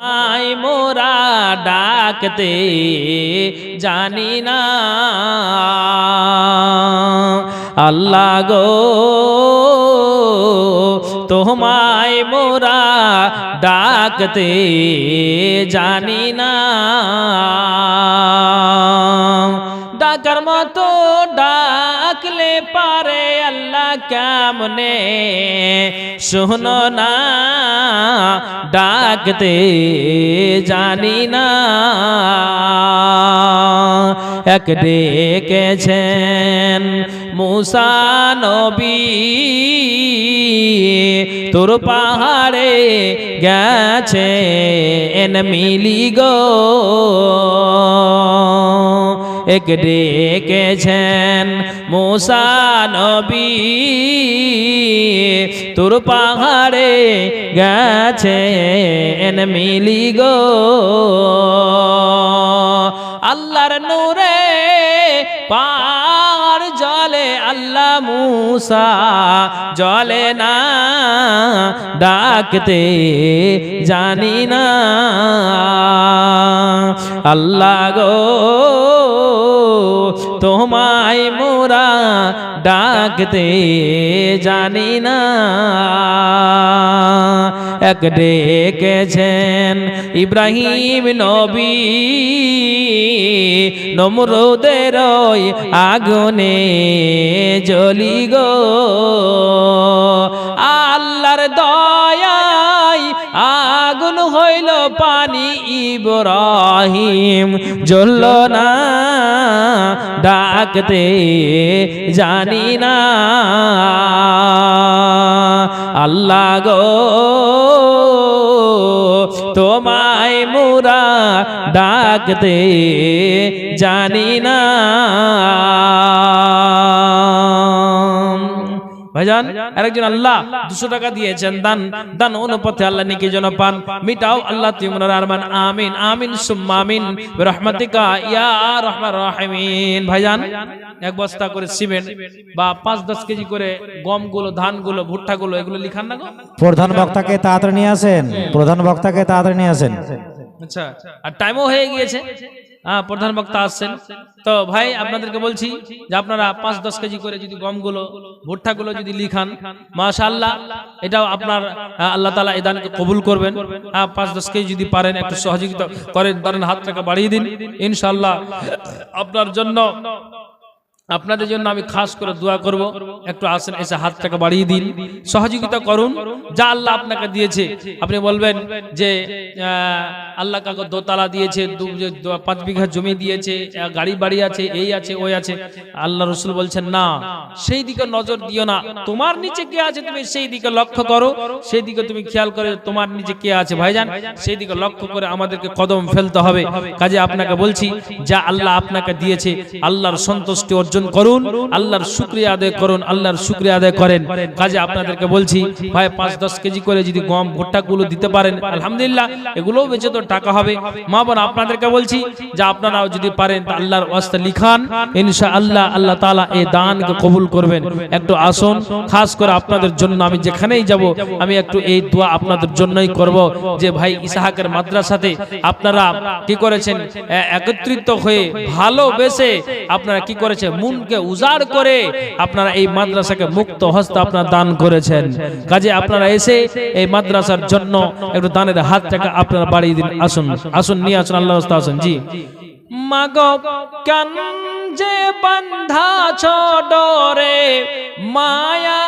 I মোরা ডাকতে জানি না। আল্লাহ গো তোমায় মোরা ডাকতে জানি না। ডাকার মতো কেমনে শোনো না? ডাকতে জানি না। এক ডেকেছেন মুসা নবী। তোর পাহাড়ে গেছে এন মিলি গো। এক ডেকেছেন মুসা নবী। তোর পাহাড়ে গেছে এন মিলি গো আল্লাহর নূরে পার জলে আল্লাহ মুসা জলে না ডাকতে জানি না। আল্লাহ গো তোমায় মোরা ডাকতে জানি না। এক ডেকেছেন ইব্রাহিম নবী, নমরুদের আগুনে জ্বলি গো। আল্লাহর দয়াই আগুন হইল পানি ইব্রাহিম, জ্বলল না। ডাকতে জানি না। আল্লাহ গো তোমায় মুরা ডাকতে জানি না। ভাইজান আরেকজন আল্লাহ দুশো টাকা দিয়েছেন দান দান অনুপথে আল্লাহ নিকে যেন পান। মিটাও আল্লাহ তিমরার আরমান আমিন আমিন সুম্মা রহমাতিকা ইয়া রহমান। রাহিমিন ভাইজান এক বস্তা করে সিমেন্ট বা পাঁচ দশ কেজি করে গমগুলো ধানগুলো ভুট্টাগুলো এগুলো লিখান না গো? প্রধান বক্তাকে তাড়াতাড়ি নিয়ে আসেন। প্রধান বক্তাকে তাড়াতাড়ি নিয়ে আসেন। আচ্ছা আর টাইমও হয়ে গিয়েছে। হ্যাঁ প্রধান বক্তা আসছেন। তো ভাই আপনাদেরকে বলছি যে আপনারা পাঁচ দশ কেজি করে যদি গমগুলো ভুট্টাগুলো যদি লিখান মাশাল্লাহ এটাও আপনার আল্লাহ তালা এদানকে দানকে কবুল করবেন। হ্যাঁ পাঁচ দশ কেজি যদি পারেন একটু সহযোগিতা করেন ধরেন হাত টাকা বাড়িয়ে দিন ইনশাল্লাহ আপনার জন্য আপনাদের জন্য আমি খাস করে দোয়া করব। একটু আসেন, এসে হাত টাকা বাড়িয়ে দিন। সহযোগিতা করুন। যা আল্লাহ আপনাকে দিয়েছে। আপনি বলবেন যে আল্লাহ কাকে দোতলা দিয়েছে পাঁচ বিঘা জমি দিয়েছে গাড়ি বাড়ি আছে, এই আছে, ওই আছে। আল্লাহ রসুল বলছেন, না, সেই দিকে নজর দিও না। তোমার নিচে কে আছে তুমি সেই দিকে লক্ষ্য করো। সেই দিকে তুমি খেয়াল করে তোমার নিচে কে আছে, ভাইজান? সেই দিকে লক্ষ্য করে আমাদেরকে কদম ফেলতে হবে। কাজে আপনাকে বলছি, যা আল্লাহ আপনাকে দিয়েছে, আল্লাহর সন্তুষ্টি অর্জন করুন, আল্লাহর শুক্রিয়া আদায় করুন, আল্লাহর শুক্রিয়া আদায় করেন। কাজে আপনাদেরকে বলছি, ভাই, পাঁচ, দশ কেজি করে যদি গম ভুট্টাগুলো দিতে পারেন, আলহামদুলিল্লাহ, এগুলোও বেঁচে তো টাকা হবে। মা বোন, আপনাদেরকে বলছি, যে আপনারাও যদি পারেন আল্লাহর ওয়াস্তে লিখান ইনশা আল্লাহ আল্লাহ তাআলা এই দানকে কবুল করবেন। একটু আসুন, খাস করে আপনাদের জন্য আমি যেখানেই যাব, আমি একটু এই দোয়া আপনাদের জন্যই করব যে, ভাই, ইসাহাকের মাদ্রাসাতে আপনারা কি করেছেন একত্রিত হয়ে ভালোবেসে আপনারা কি করেছেন মনকে উজাড় করে আপনারা এই মাদ্রাসাকে মুক্ত হস্ত আপনারা দান করেছেন। কাজে আপনারা এসে এই মাদ্রাসার জন্য একটু দানের হাত টাকা আপনারা বাড়িয়ে দিন। আসুন আসুন, নিয়ে আসুন আল্লাহ আসুন। জি। মাগো, কান যে বন্ধা ছোডরে মায়া